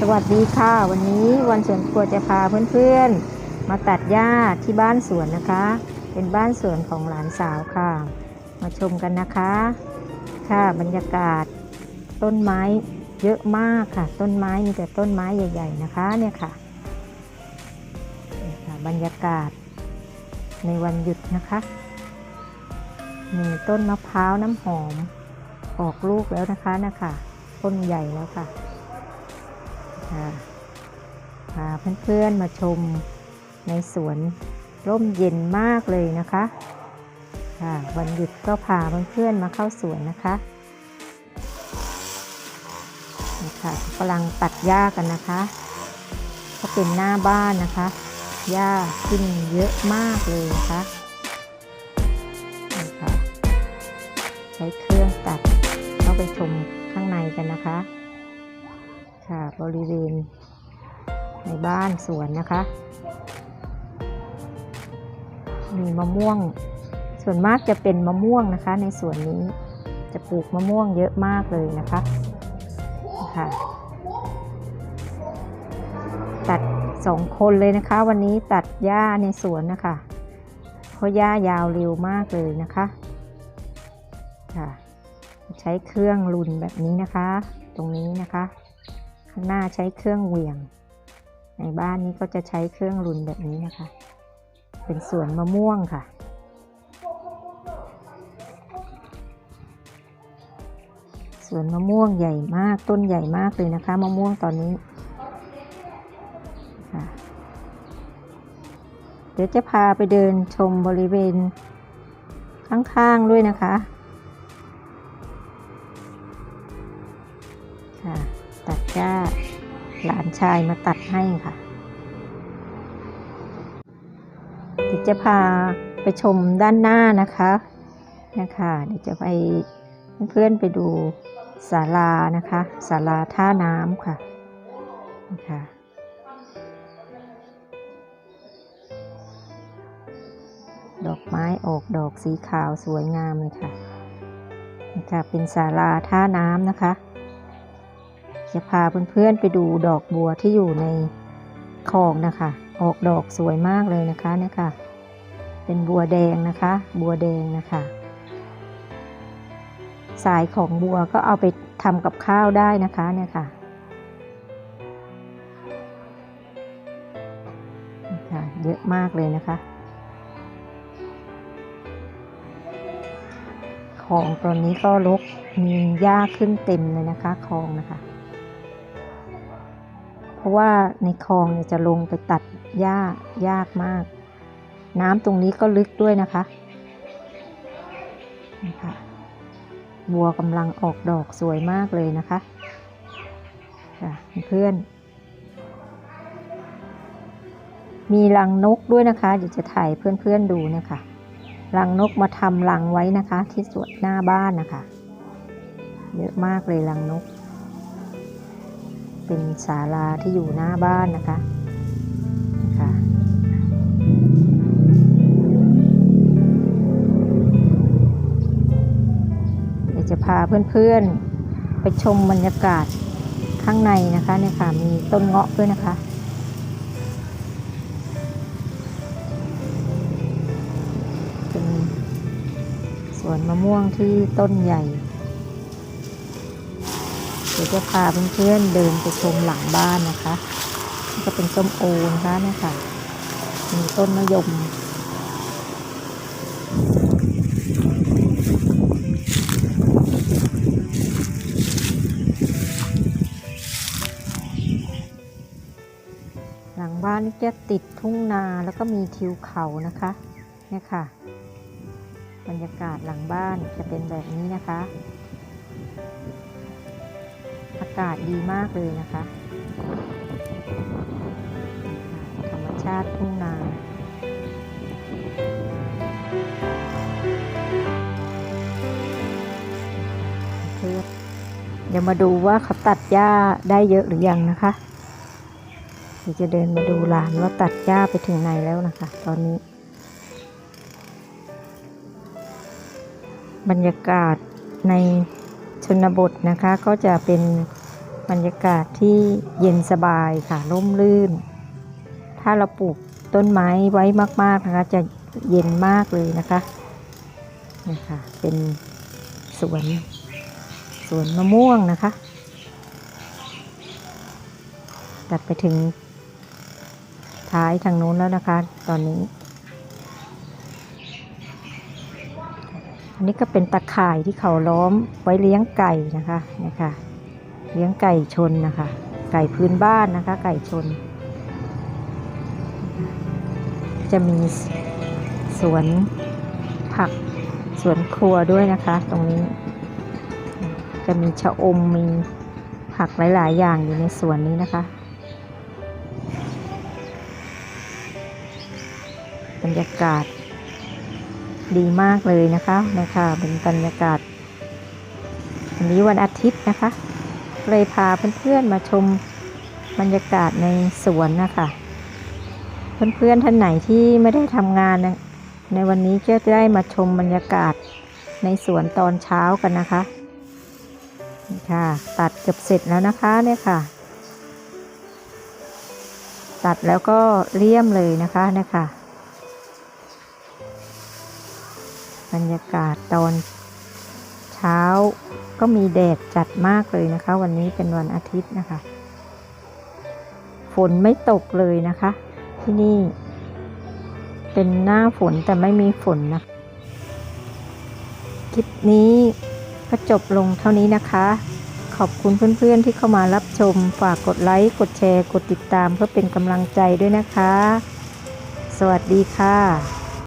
สวัสดีค่ะ วันนี้วันสวนครัวจะพาเพื่อนๆ มาตัดหญ้าที่บ้านสวนนะคะ เป็นบ้านสวนของหลานสาวค่ะ มาชมกันนะคะ ค่ะบรรยากาศ ต้นไม้เยอะมากค่ะ ต้นไม้มีแต่ต้นไม้ใหญ่ ๆ นะคะเนี่ยค่ะค่ะ บรรยากาศ ในวันหยุดนะคะมีต้นมะพร้าวน้ำหอม ออกลูกแล้วนะคะนะคะต้นใหญ่แล้วค่ะ ค่ะพาเพื่อนๆมาชมในสวนร่มเย็นมากเลยนะคะค่ะวันหยุดก็พาเพื่อนๆมาเข้าสวนนะคะนี่ค่ะกำลังตัดหญ้ากันนะคะก็เป็นหน้าบ้านนะคะหญ้าขึ้นเยอะมากเลยนะคะนี่ค่ะใช้เครื่องตัดเข้าไปชมข้างในกันนะคะ ค่ะ บริเวณ ในบ้านสวนนะคะ มีมะม่วง ส่วนมากจะเป็นมะม่วงนะคะ ในสวนนี้จะปลูกมะม่วงเยอะมากเลยนะคะค่ะตัดสองคนเลยนะคะ วันนี้ตัดหญ้าในสวนนะคะเพราะหญ้ายาวเร็วมากเลยนะคะค่ะ ใช้เครื่องรุนแบบนี้นะคะ ตรงนี้นะคะ ข้างหน้าใช้เครื่องเหวี่ยง ในบ้านนี้ก็จะใช้เครื่องรุนแบบนี้นะคะ เป็นสวนมะม่วงค่ะ สวนมะม่วงใหญ่มากต้นใหญ่มากเลยนะคะ มะม่วงตอนนี้เดี๋ยวจะพาไปเดินชมบริเวณข้างๆด้วยนะคะ ค่ะ ตัดหญ้า หลานชายมาตัดให้ค่ะเดี๋ยวจะพาไปชมด้านหน้านะคะนะคะเดี๋ยวจะไปเพื่อนๆไปดูศาลานะคะศาลาท่าน้ำค่ะนะคะดอกไม้ออกดอกสีขาวสวยงามเลยค่ะนะคะเป็นศาลาท่าน้ำนะคะ จะพาเพื่อนๆไปดูดอกบัวที่อยู่ในคลองนะคะ ออกดอกสวยมากเลยนะคะเนี่ยค่ะ เป็นบัวแดงนะคะ บัวแดงนะคะ สายของบัวก็เอาไปทำกับข้าวได้นะคะเนี่ยค่ะค่ะ เยอะมากเลยนะคะคลองตอนนี้ก็รกมีหญ้าขึ้นเต็มเลยนะคะคลองนะคะ ราะว่าในคลองเนี่ยจะลงไปตัดหญ้ายากมาก น้ำตรงนี้ก็ลึกด้วยนะคะนะคะบัวกำลังออกดอกสวยมากเลยนะคะค่ะเพื่อน มีรังนกด้วยนะคะเดี๋ยวจะถ่ายเพื่อนๆดูนะคะรังนกมาทำรังไว้นะคะ ที่สวนหน้าบ้านนะคะ เยอะมากเลยรังนก เป็นศาลาที่อยู่หน้าบ้านนะคะนะคะเดี๋ยวจะพาเพื่อนๆ ไปชมบรรยากาศข้างในนะคะเนี่ยค่ะมีต้นเงาะด้วยนะคะเป็นสวนมะม่วงที่ต้นใหญ่ ยวจะพาเพื่อนๆเดินไปชมหลังบ้านนะคะนี่ก็เป็นส้มโอนะคะเนี่ยค่ะ มีต้นมะยมหลังบ้านนี่จะติดทุ่งนาแล้วก็มีทิวเขานะคะเนี่ยค่ะ บรรยากาศหลังบ้านจะเป็นแบบนี้นะคะากาศดีมากเลยนะคะ ธรรมชาติทุ่งนาเดี๋ยวมาดูว่าเขาตัดหญ้าได้เยอะหรือยังนะคะเดี๋ยวจะเดินมาดูหลานว่าตัดหญ้าไปถึงไหนแล้วนะคะ ตอนนี้ บรรยากาศในชนบทนะคะก็จะเป็น บรรยากาศที่เย็นสบายค่ะร่มรื่น ถ้าเราปลูกต้นไม้ไว้มาก ๆนะคะ จะเย็นมากเลยนะคะนี่ค่ะเป็นสวนสวนมะม่วงนะคะ ตัดไปถึงท้ายทางนู้นแล้วนะคะ ตอนนี้ อันนี้ก็เป็นตะข่ายที่เขาล้อมไว้เลี้ยงไก่นะคะเนี่ยค่ะ เลี้ยงไก่ชนนะคะ ไก่พื้นบ้านนะคะ ไก่ชน จะมีสวนผักสวนครัวด้วยนะคะ ตรงนี้ จะมีชะอมมีผักหลาย ๆ อย่างอยู่ในสวนนี้นะคะ บรรยากาศดีมากเลยนะคะนะคะเป็นบรรยากาศวันนี้วันอาทิตย์นะคะ เลยพาเพื่อนๆมาชมบรรยากาศในสวนนะคะเพื่อนๆท่านไหนที่ไม่ได้ทำงานนะในวันนี้ก็จะได้มาชมบรรยากาศในสวนตอนเช้ากันนะคะนี่ค่ะ ตัดเกือบเสร็จแล้วนะคะเนี่ยค่ะ ตัดแล้วก็เลี่ยมเลยนะคะเนี่ยค่ะ บรรยากาศตอน เช้าก็มีแดดจัดมากเลยนะคะ วันนี้เป็นวันอาทิตย์นะคะ ฝนไม่ตกเลยนะคะ ที่นี่ เป็นหน้าฝนแต่ไม่มีฝนนะคลิปนี้ก็จบลงเท่านี้นะคะ ขอบคุณเพื่อนๆที่เข้ามารับชม ฝากกดไลค์ กดแชร์ กดติดตามเพื่อเป็นกำลังใจด้วยนะคะ สวัสดีค่ะ